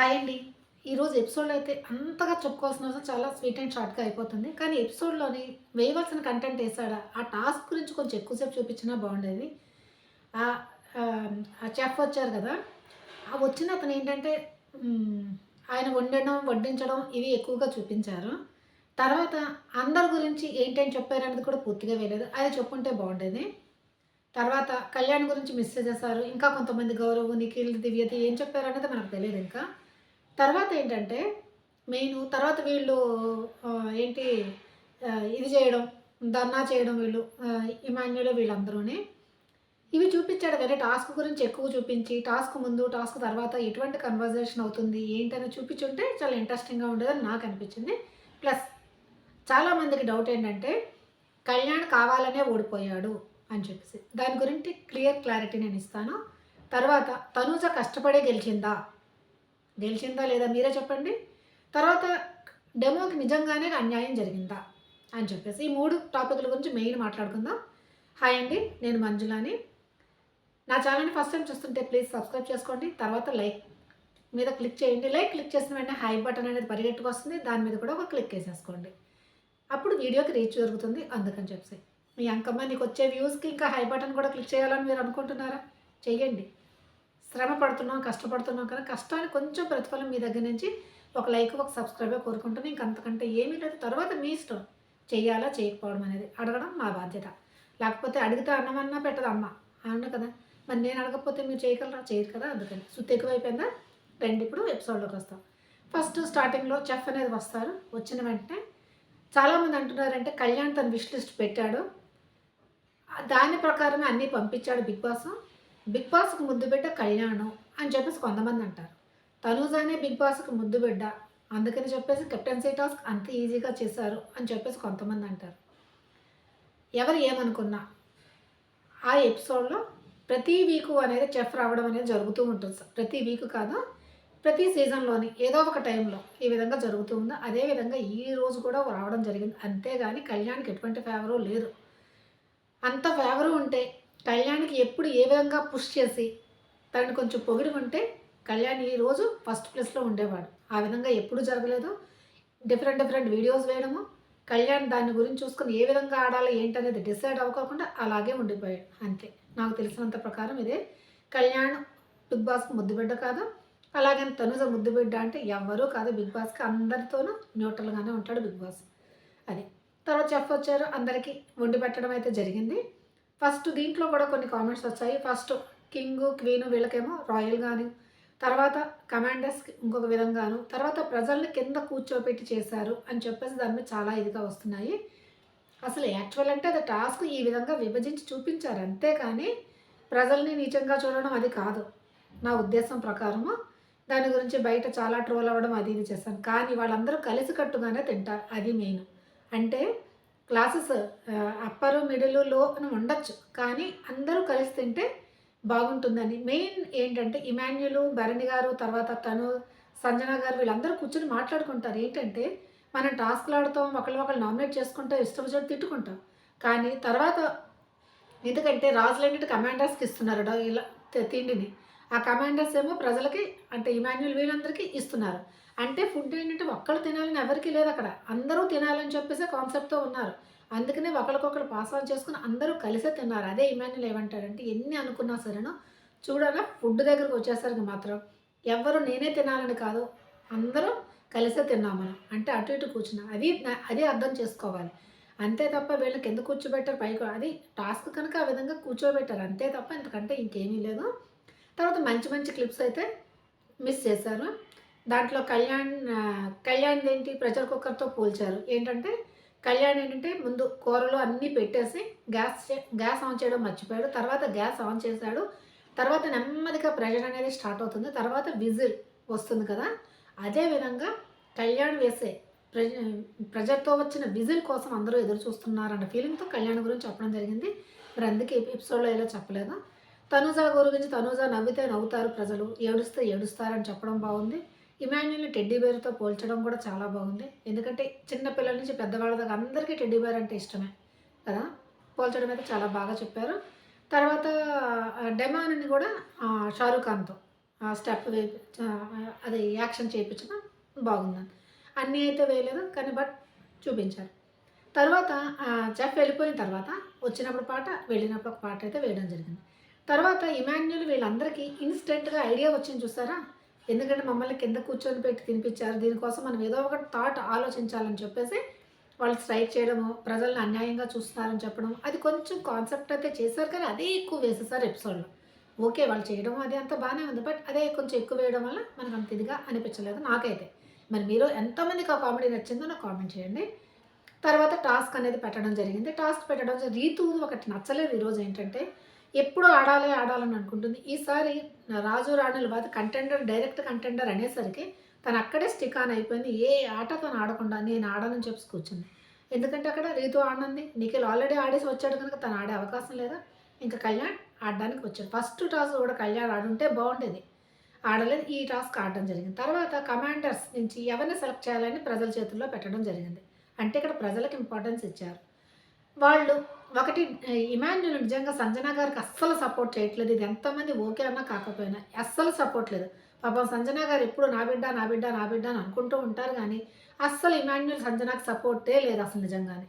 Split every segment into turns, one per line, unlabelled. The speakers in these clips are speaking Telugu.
హాయ్ అండి. ఈరోజు ఎపిసోడ్లో అయితే అంతగా చెప్పుకోవాల్సిన అవసరం చాలా స్వీట్ అండ్ షార్ట్గా అయిపోతుంది. కానీ ఎపిసోడ్లోని వేయవలసిన కంటెంట్ వేసాడా ఆ టాస్క్ గురించి కొంచెం ఎక్కువసేపు చూపించినా బాగుండేది. ఆ చెఫ్ వచ్చారు కదా. ఆ వచ్చిన అతను ఏంటంటే ఆయన వండడం వడ్డించడం ఇవి ఎక్కువగా చూపించారు. తర్వాత అందరి గురించి ఏంటని చెప్పారనేది కూడా పూర్తిగా వేయలేదు. అది చెప్పుంటే బాగుండేది. తర్వాత కళ్యాణ్ గురించి మిస్ చేశారు ఇంకా కొంతమంది గౌరవ్ నిఖిల్ దివ్యది ఏం చెప్పారనేది మనకు తెలియదు ఇంకా. తర్వాత ఏంటంటే మెయిన్ తర్వాత వీళ్ళు ఏంటి ఇది చేయడం ధర్నా చేయడం వీళ్ళు ఇమాన్యులు వీళ్ళందరూనే. ఇవి చూపించాడు కదా టాస్క్ గురించి ఎక్కువ చూపించి టాస్క్ ముందు టాస్క్ తర్వాత ఎటువంటి కన్వర్జేషన్ అవుతుంది ఏంటని చూపించుంటే చాలా ఇంట్రెస్టింగ్గా ఉండేదని నాకు అనిపించింది. ప్లస్ చాలామందికి డౌట్ ఏంటంటే కళ్యాణ్ కావాలనే ఓడిపోయాడు అని చెప్పేసి. దాని గురించి క్లియర్ క్లారిటీ నేను ఇస్తాను. తర్వాత తనూజ కష్టపడే గెలిచిందా? గెలిచిందా లేదా మీరే చెప్పండి. తర్వాత డెమోకి నిజంగానే అన్యాయం జరిగిందా అని చెప్పేసి ఈ మూడు టాపిక్ల గురించి మెయిన్ మాట్లాడుకుందాం. హాయ్ అండి నేను మంజులాని. నా ఛానల్ని ఫస్ట్ టైం చూస్తుంటే ప్లీజ్ సబ్స్క్రైబ్ చేసుకోండి. తర్వాత లైక్ మీద క్లిక్ చేయండి. లైక్ క్లిక్ చేసిన వెంటనే హై బటన్ అనేది పరిగెట్టుకు వస్తుంది. దాని మీద కూడా ఒక క్లిక్ వేసేసుకోండి అప్పుడు వీడియోకి రీచ్ జరుగుతుంది అందుకని చెప్పేసి. మీ అంకమ్మ నీకు వచ్చే వ్యూస్కి ఇంకా హై బటన్ కూడా క్లిక్ చేయాలని మీరు అనుకుంటున్నారా? చేయండి శ్రమ పడుతున్నాం కష్టపడుతున్నాం కదా కష్టానికి కొంచెం ప్రతిఫలం మీ దగ్గర నుంచి ఒక లైక్ ఒక సబ్స్క్రైబ్ కోరుకుంటున్నాను ఇంక అంతకంటే ఏమీ లేదు. తర్వాత మీ ఇష్టం. చేయాలా చేయకపోవడం అనేది. అడగడం మా బాధ్యత. లేకపోతే అడిగితే అన్నమన్నా పెట్టదు అమ్మ. అన్న కదా. మరి నేను అడగకపోతే మీరు చేయగలరా? చేయరు కదా అందుకని. సుత్తి ఎక్కువైపోయిందా? రెండు ఇప్పుడు ఎపిసోడ్లోకి వస్తాం. ఫస్ట్ స్టార్టింగ్లో చెఫ్ అనేది వస్తారు. వచ్చిన వెంటనే చాలామంది అంటున్నారంటే కళ్యాణ్ తన విష్ లిస్ట్ పెట్టాడు. దాని ప్రకారమే అన్నీ పంపించాడు బిగ్ బాస్. బిగ్ బాస్కి ముద్దు బిడ్డ కళ్యాణం అని చెప్పేసి కొంతమంది అంటారు. తనూజానే బిగ్ బాస్కి ముద్దు బిడ్డ అందుకని చెప్పేసి కెప్టెన్సీ టాస్క్ అంత ఈజీగా చేశారు అని చెప్పేసి కొంతమంది అంటారు. ఎవరు ఏమనుకున్నా ఆ ఎపిసోడ్లో ప్రతి వీకు అనేది చెఫ్ రావడం అనేది జరుగుతూ ఉంటుంది ప్రతి వీక్ కాదు ప్రతి సీజన్లోని ఏదో ఒక టైంలో ఈ విధంగా జరుగుతూ ఉంది. అదేవిధంగా ఈ రోజు కూడా రావడం జరిగింది. అంతేగాని కళ్యాణ్కి ఎటువంటి ఫేవరు లేదు. అంత ఫేవరు ఉంటే కళ్యాణ్కి ఎప్పుడు ఏ విధంగా పుష్ చేసి తనని కొంచెం పొగిడి ఉంటే కళ్యాణ్ ఈ రోజు ఫస్ట్ ప్లేస్లో ఉండేవాడు. ఆ విధంగా ఎప్పుడు జరగలేదు డిఫరెంట్ డిఫరెంట్ వీడియోస్ వేయడము కళ్యాణ్ దాని గురించి చూసుకొని ఏ విధంగా ఆడాలి ఏంటనేది డిసైడ్ అవ్వకుండా అలాగే ఉండిపోయాడు. అంతే. నాకు తెలిసినంత ప్రకారం ఇదే. కళ్యాణ్ బిగ్ బాస్ ముద్దుబిడ్డ కాదు. అలాగే తనుజ ముద్దు బిడ్డ అంటే ఎవ్వరూ కాదు. బిగ్ బాస్కి అందరితోనూ న్యూట్రల్గానే ఉంటాడు బిగ్ బాస్. అది. తర్వాత చెప్పొచ్చారు అందరికీ వండి పెట్టడం అయితే జరిగింది. ఫస్ట్ దీంట్లో కూడా కొన్ని కామెంట్స్ వచ్చాయి. ఫస్ట్ కింగ్ క్వీన్ వీళ్ళకేమో రాయల్గాను తర్వాత కమాండర్స్కి ఇంకొక విధంగాను తర్వాత ప్రజల్ని కింద కూర్చోబెట్టి చేశారు అని చెప్పేసి దాని మీద చాలా ఇదిగా వస్తున్నాయి. అసలు యాక్చువల్ అంటే అది టాస్క్ ఈ విధంగా విభజించి చూపించారు. అంతేకాని ప్రజల్ని నిజంగా చూడడం అది కాదు. నా ఉద్దేశం ప్రకారము దాని గురించి బయట చాలా ట్రోల్ అవ్వడం అది ఇది చేస్తాను కానీ వాళ్ళందరూ కలిసికట్టుగానే తింటారు. అది మెయిన్ అంటే క్లాసెస్ అప్పరు మిడిల్లో అని ఉండొచ్చు. కానీ అందరూ కలిసి తింటే బాగుంటుందని. మెయిన్ ఏంటంటే ఇమాన్యులు భరణి గారు తర్వాత తను సంజన గారు వీళ్ళందరూ కూర్చొని మాట్లాడుకుంటారు. ఏంటంటే మనం టాస్క్లు ఆడతాం ఒకళ్ళు ఒకళ్ళు నామినేట్ చేసుకుంటాం ఇష్టం చోటు తిట్టుకుంటాం. కానీ తర్వాత ఎందుకంటే రాజులన్నిటి కమాండర్స్కి ఇస్తున్నారు ఇలా తిండిని. ఆ కమాండర్స్ ఏమో ప్రజలకి అంటే ఇమాన్యుల్ వీళ్ళందరికీ ఇస్తున్నారు. అంటే ఫుడ్ ఏంటంటే ఒక్కళ్ళు తినాలని ఎవరికీ లేదు అక్కడ. అందరూ తినాలని చెప్పేసి కాన్సెప్ట్తో ఉన్నారు. అందుకనే ఒకరికొకరు పాస్ ఆన్ చేసుకుని అందరూ కలిసే తిన్నారు. అదే ఇమాన్యుల్ ఏమంటాడంటే ఎన్ని అనుకున్నా సరేనో చూడగా ఫుడ్ దగ్గరకు వచ్చేసరికి మాత్రం ఎవరు నేనే తినాలని కాదు అందరూ కలిసే తిన్నాం మనం. అంటే అటు ఇటు కూర్చున్నాం. అది అది అర్థం చేసుకోవాలి. అంతే తప్ప వీళ్ళని కింద కూర్చోబెట్టారు పైకి అది టాస్క్ కనుక ఆ విధంగా కూర్చోబెట్టారు. అంతే తప్ప ఇంతకంటే ఇంకేమీ లేదు. తర్వాత మంచి మంచి క్లిప్స్ అయితే మిస్ చేశారు. దాంట్లో కళ్యాణ్ కళ్యాణ్ ఏంటి? ప్రెషర్ కుక్కర్తో పోల్చారు. ఏంటంటే కళ్యాణ్ ఏంటంటే ముందు కూరలు అన్నీ పెట్టేసి గ్యాస్ చే- గ్యాస్ ఆన్ చేయడం మర్చిపోయాడు. తర్వాత గ్యాస్ ఆన్ చేశాడు. తర్వాత నెమ్మదిగా ప్రెషర్ అనేది స్టార్ట్ అవుతుంది. తర్వాత విజిల్ వస్తుంది కదా. అదే విధంగా కళ్యాణ్ వేసే ప్రెజ ప్రెజర్తో వచ్చిన విజిల్ కోసం అందరూ ఎదురు చూస్తున్నారన్న ఫీలింగ్తో కళ్యాణ్ గురించి చెప్పడం జరిగింది. మరి అందుకే ఎపిసోడ్లో ఇలా చెప్పలేదు. తనూజా గురించి తనుజా నవ్వితే నవ్వుతారు ప్రజలు. ఏడుస్తే ఏడుస్తారని చెప్పడం బాగుంది. ఇమాన్యుల్ని టెడ్డీ బేర్తో పోల్చడం కూడా చాలా బాగుంది. ఎందుకంటే చిన్న పిల్లల నుంచి పెద్దవాళ్ళ దాకా అందరికీ టెడ్డీ బేర్ అంటే ఇష్టమే కదా? పోల్చడం అయితే చాలా బాగా చెప్పారు. తర్వాత డెమాన్ని కూడా షారూఖ్ ఖాన్తో స్టెప్ వేపి అది యాక్షన్ చేయించడం బాగుందని అన్నీ అయితే వేయలేదు కానీ బట్ చూపించారు. తర్వాత చెఫ్ వెళ్ళిపోయిన తర్వాత వచ్చినప్పుడు పాట వెళ్ళినప్పుడు ఒక పాట అయితే వేయడం జరిగింది. తర్వాత ఇమాన్యుల్ వీళ్ళందరికీ ఇన్స్టెంట్గా ఐడియా వచ్చింది చూసారా? ఎందుకంటే మమ్మల్ని కింద కూర్చొని పెట్టి తినిపించారు. దీనికోసం మనం ఏదో ఒక థాట్ ఆలోచించాలని చెప్పేసి వాళ్ళు స్ట్రైక్ చేయడము ప్రజల్ని అన్యాయంగా చూస్తున్నారని చెప్పడం అది కొంచెం కాన్సెప్ట్ అయితే చేశారు కానీ అదే ఎక్కువ వేసేసారు ఎపిసోడ్లో ఓకే వాళ్ళు చేయడం అది అంత బాగానే ఉంది బట్ అదే కొంచెం ఎక్కువ వేయడం వల్ల మనకు అంత ఇదిగా అనిపించలేదు నాకైతే. మరి మీరు ఎంతమందికి ఆ కామెడీ నచ్చిందో నాకు కామెంట్ చేయండి. తర్వాత టాస్క్ అనేది పెట్టడం జరిగింది. టాస్క్ పెట్టడం రీతు ఒకటి నచ్చలేదు ఈరోజు ఏంటంటే ఎప్పుడు ఆడాలి ఆడాలని అనుకుంటుంది. ఈసారి రాజు రాణుల బాధ కంటెండర్ డైరెక్ట్ కంటెండర్ అనేసరికి తను అక్కడే స్టిక్ ఆన్ అయిపోయింది. ఏ ఆట తను ఆడకుండా నేను ఆడనని చెప్పి కూర్చుంది. ఎందుకంటే అక్కడ రీతు ఆడినంది నిఖిల్ ఆల్రెడీ ఆడేసి వచ్చాడు కనుక తను ఆడే అవకాశం లేదా? ఇంకా కళ్యాణ్ ఆడడానికి వచ్చాడు. ఫస్ట్ టాస్ కూడా కళ్యాణ్ ఆడుంటే బాగుండేది. ఆడలేదు. ఈ టాస్క్ ఆడడం జరిగింది. తర్వాత కమాండర్స్ నుంచి ఎవరిని సెలెక్ట్ చేయాలని ప్రజల చేతుల్లో పెట్టడం జరిగింది. అంటే ఇక్కడ ప్రజలకు ఇంపార్టెన్స్ ఇచ్చారు. వాళ్ళు ఒకటి ఇమాన్యుల్ నిజంగా సంజన గారికి అస్సలు సపోర్ట్ చేయట్లేదు. ఇది ఎంతమంది ఓకే అన్నా కాకపోయినా అస్సలు సపోర్ట్ లేదు. పాపం సంజన గారు ఎప్పుడు నా బిడ్డ నా బిడ్డ నా బిడ్డ అని అనుకుంటూ ఉంటారు కానీ అస్సలు ఇమాన్యుల్ సంజనాకి సపోర్టే లేదు అసలు నిజంగానే.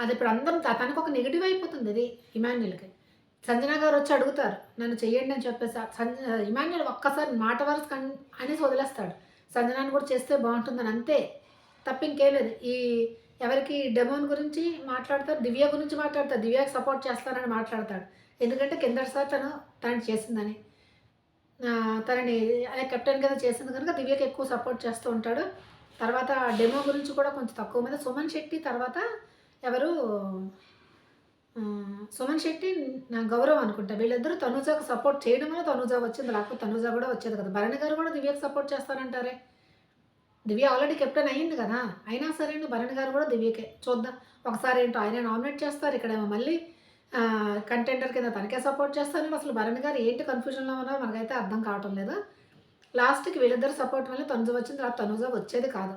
అది ఇప్పుడు అందరం త- తనకు ఒక నెగిటివ్ అయిపోతుంది ఇది ఇమాన్యుల్కి. సంజన గారు వచ్చి అడుగుతారు నన్ను చెయ్యండి అని చెప్పేసి సంజ ఇమాన్యుల్ ఒక్కసారి మాట వరస కన్ అనేసి వదిలేస్తాడు. సంజనాన్ని కూడా చేస్తే బాగుంటుందని అంతే. తప్ప ఇంకేం లేదు. ఈ ఎవరికి డెమోన్ గురించి మాట్లాడతారు దివ్య గురించి మాట్లాడతారు దివ్యకి సపోర్ట్ చేస్తానని మాట్లాడతాడు. ఎందుకంటే కిందసారి తను తనని చేసిందని. తనని అదే కెప్టెన్ కింద చేసింది కనుక దివ్యకి ఎక్కువ సపోర్ట్ చేస్తూ ఉంటాడు. తర్వాత డెమో గురించి కూడా కొంచెం తక్కువ మీద సుమన్ శెట్టి తర్వాత ఎవరు? సుమన్ శెట్టి నా గౌరవం అనుకుంటా. వీళ్ళిద్దరూ తనుజాకు సపోర్ట్ చేయడం వల్ల తనుజా వచ్చింది. లేకపోతే తనుజా కూడా వచ్చేది కదా. భరణి గారు కూడా దివ్యకి సపోర్ట్ చేస్తానంటారే దివ్య ఆల్రెడీ కెప్టెన్ అయ్యింది కదా. అయినా సరే భరణ్ గారు కూడా దివ్యకే. చూద్దాం. ఒకసారి ఏంటో ఆయన నామినేట్ చేస్తారు ఇక్కడేమో మళ్ళీ. కంటెంటర్ కింద తనకే సపోర్ట్ చేస్తారు. అసలు భరణ్ గారు ఏంటి కన్ఫ్యూజన్లో ఉన్నారో మనకైతే అర్థం కావటం లేదు. లాస్ట్కి వీళ్ళిద్దరు సపోర్ట్ వల్ల తనుజ వచ్చింది. తర్వాత తనుజ వచ్చేది కాదు.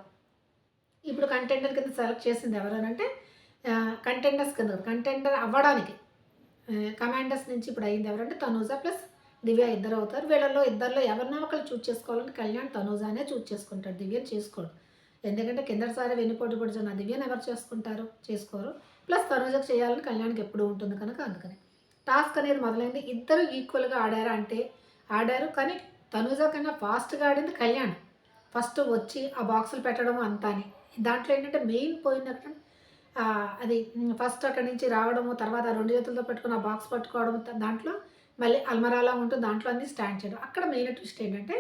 ఇప్పుడు కంటెండర్ కింద సెలెక్ట్ చేసింది ఎవరనంటే కంటెండర్స్ కింద కంటెండర్ అవ్వడానికి కమాండర్స్ నుంచి ఇప్పుడు అయింది ఎవరంటే తనుజ ప్లస్ దివ్య ఇద్దరు అవుతారు. వీళ్ళల్లో ఇద్దరిలో ఎవరినో ఒకళ్ళు చూస్ చేసుకోవాలని కళ్యాణ్ తనూజానే చూస్ చేసుకుంటాడు. దివ్యను చేసుకోడు. ఎందుకంటే కిందటిసారి వెన్నుపోటు పొడిచిన దివ్యను ఎవరు చేసుకుంటారు? చేసుకోరు. ప్లస్ తనూజకు చేయాలని కళ్యాణ్కి ఎప్పుడు ఉంటుంది కనుక అందుకని. టాస్క్ అనేది మొదలైంది. ఇద్దరు ఈక్వల్గా ఆడారు అంటే ఆడారు. కానీ తనూజ కన్నా ఫాస్ట్గా ఆడింది కళ్యాణ్. ఫస్ట్ వచ్చి ఆ బాక్సులు పెట్టడం అంతా అని దాంట్లో ఏంటంటే మెయిన్ పోయింది అక్కడ అది ఫస్ట్ అక్కడి నుంచి రావడము తర్వాత రెండు చేతులతో పెట్టుకుని ఆ బాక్స్ పట్టుకోవడం దాంట్లో మళ్ళీ అల్మరాలా ఉంటుంది దాంట్లో అన్ని స్టాండ్ చేయడం. అక్కడ మెయిన్ ట్విస్ట్ ఏంటంటే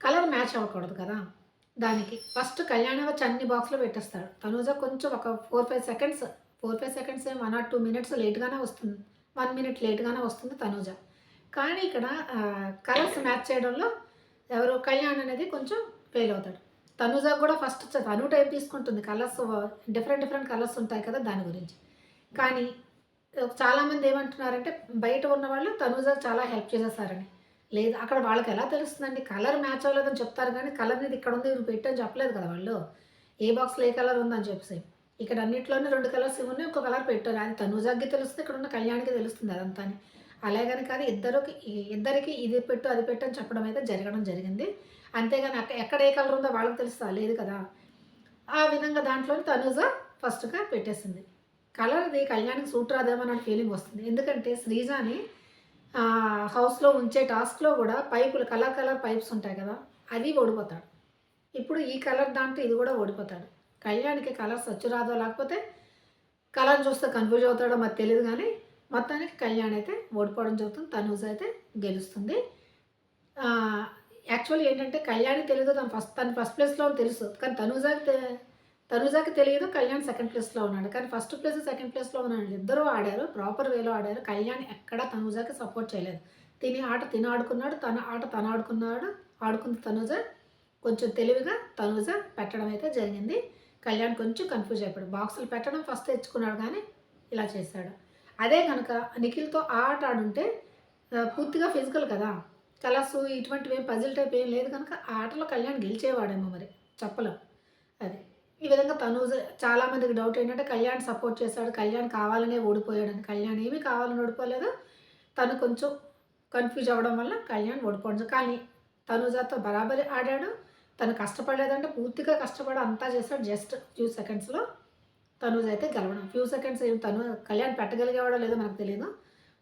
కలర్ మ్యాచ్ అవ్వకూడదు కదా దానికి. ఫస్ట్ కళ్యాణ వచ్చి అన్ని బాక్స్లో పెట్టేస్తాడు. తనూజ కొంచెం ఒక four five seconds four five seconds one or two minutes లేట్గానే వస్తుంది. వన్ మినిట్ లేట్గానే వస్తుంది తనూజ. కానీ ఇక్కడ కలర్స్ మ్యాచ్ చేయడంలో ఎవరు కళ్యాణ్ అనేది కొంచెం ఫెయిల్ అవుతాడు. తనుజా కూడా ఫస్ట్ తను టైప్ తీసుకుంటుంది. కలర్స్ డిఫరెంట్ డిఫరెంట్ కలర్స్ ఉంటాయి కదా దాని గురించి. కానీ చాలామంది ఏమంటున్నారంటే బయట ఉన్న వాళ్ళు తనుజా చాలా హెల్ప్ చేసేసారని. లేదు అక్కడ వాళ్ళకి ఎలా తెలుస్తుందండి? కలర్ మ్యాచ్ అవ్వలేదని చెప్తారు కానీ కలర్ అనేది ఇక్కడ ఉంది పెట్టని చెప్పలేదు కదా వాళ్ళు. ఏ బాక్స్లో ఏ కలర్ ఉందని చెప్పేసి. ఇక్కడ అన్నిట్లోనే రెండు కలర్స్ ఉన్నాయి ఒక కలర్ పెట్టారు. అది తనుజాకి తెలుస్తుంది ఇక్కడ ఉన్న కళ్యాణ్కి తెలుస్తుంది అదంతా అలాగని కాదు ఇద్దరికి ఇద్దరికి ఇది పెట్టు అది పెట్టు అని చెప్పడం అయితే జరగడం జరిగింది. అంతేగాని అక్కడ ఎక్కడ ఏ కలర్ ఉందో వాళ్ళకి తెలుస్తా లేదు కదా. ఆ విధంగా దాంట్లో తనుజ ఫస్ట్గా పెట్టేసింది. కలర్ది కళ్యాణ్కి సూట్ రాదేమో ఫీలింగ్ వస్తుంది. ఎందుకంటే శ్రీజాని హౌస్లో ఉంచే టాస్క్లో కూడా పైపులు కలర్ కలర్ పైప్స్ ఉంటాయి కదా అది ఓడిపోతాడు. ఇప్పుడు ఈ కలర్ దాంట్లో ఇది కూడా ఓడిపోతాడు. కళ్యాణ్కి కలర్స్ వచ్చి రాదో లేకపోతే కలర్ చూస్తే కన్ఫ్యూజ్ అవుతాడో మాకు తెలియదు కానీ మొత్తానికి కళ్యాణ్ అయితే ఓడిపోవడం జరుగుతుంది తనూజ్ అయితే గెలుస్తుంది. యాక్చువల్లీ ఏంటంటే కళ్యాణి తెలియదు తను ఫస్ట్ తను ఫస్ట్ ప్లేస్లో తెలుసు కానీ తనూజాకి తనుజాకి తెలియదు కళ్యాణ్ సెకండ్ ప్లేస్లో ఉన్నాడు. కానీ ఫస్ట్ ప్లేస్ సెకండ్ ప్లేస్లో ఉన్నాడు ఇద్దరూ ఆడారు. ప్రాపర్ వేలో ఆడారు. కళ్యాణ్ ఎక్కడ తనుజాకి సపోర్ట్ చేయలేదు. తిని ఆట తిని ఆడుకున్నాడు. తన ఆట తను ఆడుకున్నాడు. ఆడుకుంది తనుజ కొంచెం తెలివిగా తనుజ పెట్టడం అయితే జరిగింది. కళ్యాణ్ కొంచెం కన్ఫ్యూజ్ అయిపోయాడు. బాక్సులు పెట్టడం ఫస్ట్ తెచ్చుకున్నాడు కానీ ఇలా చేశాడు. అదే కనుక నిఖిల్తో ఆ ఆట ఆడుంటే పూర్తిగా ఫిజికల్ కదా. కలర్స్ ఇటువంటివి ఏం పజిల్ టైప్ ఏం లేదు కనుక ఆ ఆటలో కళ్యాణ్ గెలిచేవాడేమో మరి. చెప్పలేం. అది. ఈ విధంగా తను చాలామందికి డౌట్ ఏంటంటే కళ్యాణ్ సపోర్ట్ చేశాడు కళ్యాణ్ కావాలనే ఓడిపోయాడని. కళ్యాణ్ ఏమీ కావాలని ఓడిపోలేదు. తను కొంచెం కన్ఫ్యూజ్ అవ్వడం వల్ల కళ్యాణ్ ఓడిపోవడం కానీ తనుజాతో బరాబరి ఆడాడు. తను కష్టపడలేదంటే పూర్తిగా కష్టపడి అంతా చేశాడు. జస్ట్ ఫ్యూ సెకండ్స్లో తనూజ్ అయితే గెలవడం. ఫ్యూ సెకండ్స్ ఏం తను కళ్యాణ్ పెట్టగలిగేవాడో లేదో మనకు తెలియదు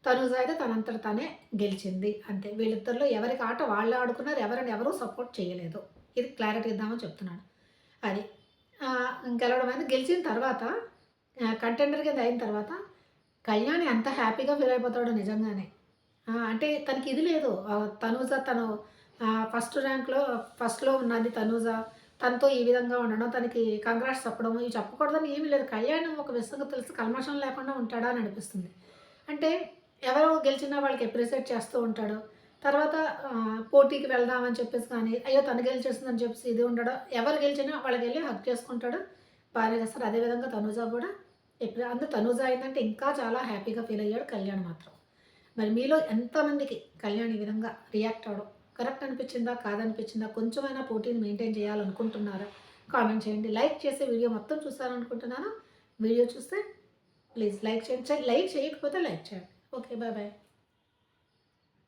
తనూజ్ అయితే తనంతట తానే గెలిచింది. అంతే. వీళ్ళిద్దరిలో ఎవరికి ఆట వాళ్ళు ఆడుకున్నారు ఎవరిని ఎవరూ సపోర్ట్ చేయలేదు. ఇది క్లారిటీ ఇద్దామని చెప్తున్నాడు అది. గెలవడం అనేది గెలిచిన తర్వాత కంటెండర్ కింద అయిన తర్వాత కళ్యాణ్ ఎంత హ్యాపీగా ఫీల్ అయిపోతాడో నిజంగానే. అంటే తనకి ఇది లేదు. తనూజ తను ఫస్ట్ ర్యాంక్లో ఫస్ట్లో ఉన్నది తనూజ. తనతో ఈ విధంగా ఉండడం తనకి కంగ్రాట్స్ చెప్పడం ఇవి చెప్పకూడదని ఏమీ లేదు. కళ్యాణం ఒక విషయంగా తెలిసి కల్మషం లేకుండా ఉంటాడా అని అనిపిస్తుంది. అంటే ఎవరో గెలిచినా వాళ్ళకి అప్రిషియేట్ చేస్తూ ఉంటాడు. తర్వాత పోటీకి వెళ్దామని చెప్పేసి కానీ అయ్యో తను గెలిచేస్తుందని చెప్పేసి ఇది ఉండడం ఎవరు గెలిచినా వాళ్ళకి వెళ్ళి హక్ చేసుకుంటాడు. బాగా చేస్తారు అదేవిధంగా తనూజ కూడా ఎప్పుడు అంత తనూజ అయిందంటే ఇంకా చాలా హ్యాపీగా ఫీల్ అయ్యాడు కళ్యాణ్ మాత్రం. మరి మీలో ఎంతమందికి కళ్యాణ్ ఈ విధంగా రియాక్ట్ అవడం కరెక్ట్ అనిపించిందా కాదనిపించిందా? కొంచెమైనా పోటీని మెయింటైన్ చేయాలనుకుంటున్నారా? కామెంట్ చేయండి. లైక్ చేసే వీడియో మొత్తం చూస్తారనుకుంటున్నాను. వీడియో చూస్తే ప్లీజ్ లైక్ చేయండి. లైక్ చేయకపోతే లైక్ చేయండి. Okay bye bye.